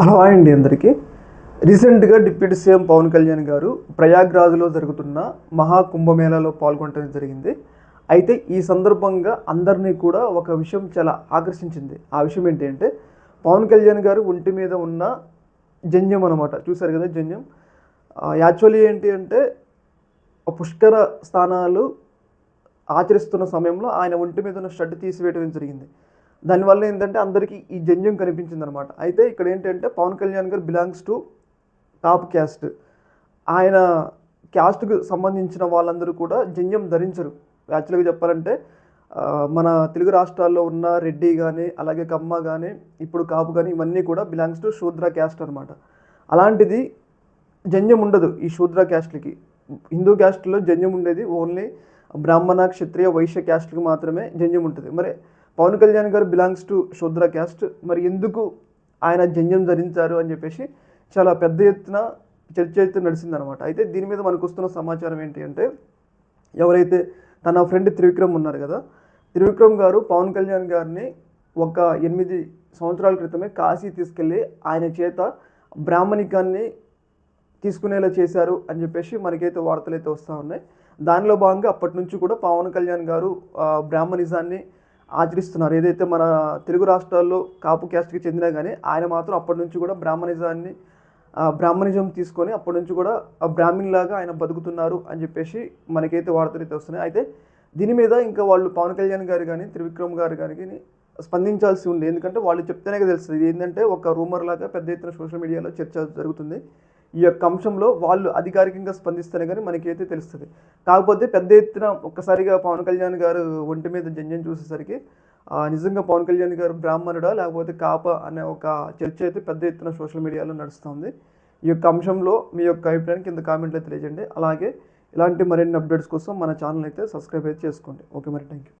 Hello అండి అందరికీ. రీసెంట్గా డిప్యూటీ సీఎం పవన్ కళ్యాణ్ గారు ప్రయాగ్రాజ్లో జరుగుతున్న మహా కుంభమేళాలో పాల్గొనడం జరిగింది. అయితే ఈ సందర్భంగా అందరినీ కూడా ఒక విషయం చాలా ఆకర్షించింది. ఆ విషయం ఏంటి అంటే పవన్ కళ్యాణ్ గారు ఒంటి మీద ఉన్న జంజం అనమాట చూశారు కదా జంజం? యాక్చువల్లీ ఏంటి అంటే పుష్కర స్థానాలు ఆచరిస్తున్న సమయంలో ఆయన ఒంటి మీద ఉన్న షర్ట్ తీసివేయడం జరిగింది. దానివల్ల ఏంటంటే అందరికీ ఈ జంజం కనిపించింది అనమాట అయితే ఇక్కడ ఏంటంటే పవన్ కళ్యాణ్ గారు బిలాంగ్స్ టు టాప్ క్యాస్ట్. ఆయన క్యాస్ట్కు సంబంధించిన వాళ్ళందరూ కూడా జంజం ధరించరు. యాక్చువల్గా చెప్పాలంటే మన తెలుగు రాష్ట్రాల్లో ఉన్న రెడ్డి కానీ అలాగే కమ్మ కానీ ఇప్పుడు కాపు కానీ ఇవన్నీ కూడా బిలాంగ్స్ టు శూద్ర క్యాస్ట్ అనమాట. అలాంటిది జంజం ఉండదు ఈ శూద్ర క్యాస్ట్లకి. హిందూ క్యాస్ట్లో జంజం ఉండేది ఓన్లీ బ్రాహ్మణ క్షత్రియ వైశ్య క్యాస్ట్కి మాత్రమే జంజం ఉంటుంది. మరి పవన్ కళ్యాణ్ గారు బిలాంగ్స్ టు శూద్ర క్యాస్ట్. మరి ఎందుకు ఆయన జంజం ధరించారు అని చెప్పేసి చాలా పెద్ద ఎత్తున చర్చ అయితే నడిచిందనమాట అయితే దీని మీద మనకు వస్తున్న సమాచారం ఏంటి అంటే ఎవరైతే తన ఫ్రెండ్ త్రివిక్రమ్ ఉన్నారు కదా త్రివిక్రమ్ గారు పవన్ కళ్యాణ్ గారిని ఒక ఎనిమిది సంవత్సరాల క్రితమే కాశీ తీసుకెళ్ళి ఆయన చేత బ్రాహ్మణికాన్ని తీసుకునేలా చేశారు అని చెప్పేసి మనకైతే వార్తలు అయితే వస్తూ ఉన్నాయి. దానిలో భాగంగా అప్పటి నుంచి కూడా పవన్ కళ్యాణ్ గారు బ్రాహ్మణిజాన్ని ఆచరిస్తున్నారు. ఏదైతే మన తెలుగు రాష్ట్రాల్లో కాపు క్యాస్ట్కి చెందినా కానీ ఆయన మాత్రం అప్పటి నుంచి కూడా బ్రాహ్మణిజాన్ని బ్రాహ్మణిజం తీసుకొని అప్పటి నుంచి కూడా ఆ బ్రాహ్మణ్ లాగా ఆయన బతుకుతున్నారు అని చెప్పేసి మనకైతే వార్తలు అయితే వస్తున్నాయి. అయితే దీని మీద ఇంకా వాళ్ళు పవన్ కళ్యాణ్ గారు కానీ త్రివిక్రమ్ గారు కానీ స్పందించాల్సి ఉంది. ఎందుకంటే వాళ్ళు చెప్తేనే తెలుస్తుంది. ఏంటంటే ఒక రూమర్ లాగా పెద్ద ఎత్తున సోషల్ మీడియాలో చర్చ జరుగుతుంది. ఈ యొక్క అంశంలో వాళ్ళు అధికారికంగా స్పందిస్తేనే కానీ మనకైతే తెలుస్తుంది. కాకపోతే పెద్ద ఎత్తున ఒక్కసారిగా పవన్ కళ్యాణ్ గారు ఒంటి మీద జంజం చూసేసరికి నిజంగా పవన్ కళ్యాణ్ గారు బ్రాహ్మణుడా లేకపోతే కాప అనే ఒక చర్చ అయితే పెద్ద ఎత్తున సోషల్ మీడియాలో నడుస్తుంది. ఈ యొక్క అంశంలో మీ యొక్క అభిప్రాయాన్ని కింద కామెంట్లో తెలియజేయండి. అలాగే ఇలాంటి మరిన్ని అప్డేట్స్ కోసం మన ఛానల్ అయితే సబ్స్క్రైబ్ అయితే చేసుకోండి. ఓకే మరి థ్యాంక్ యూ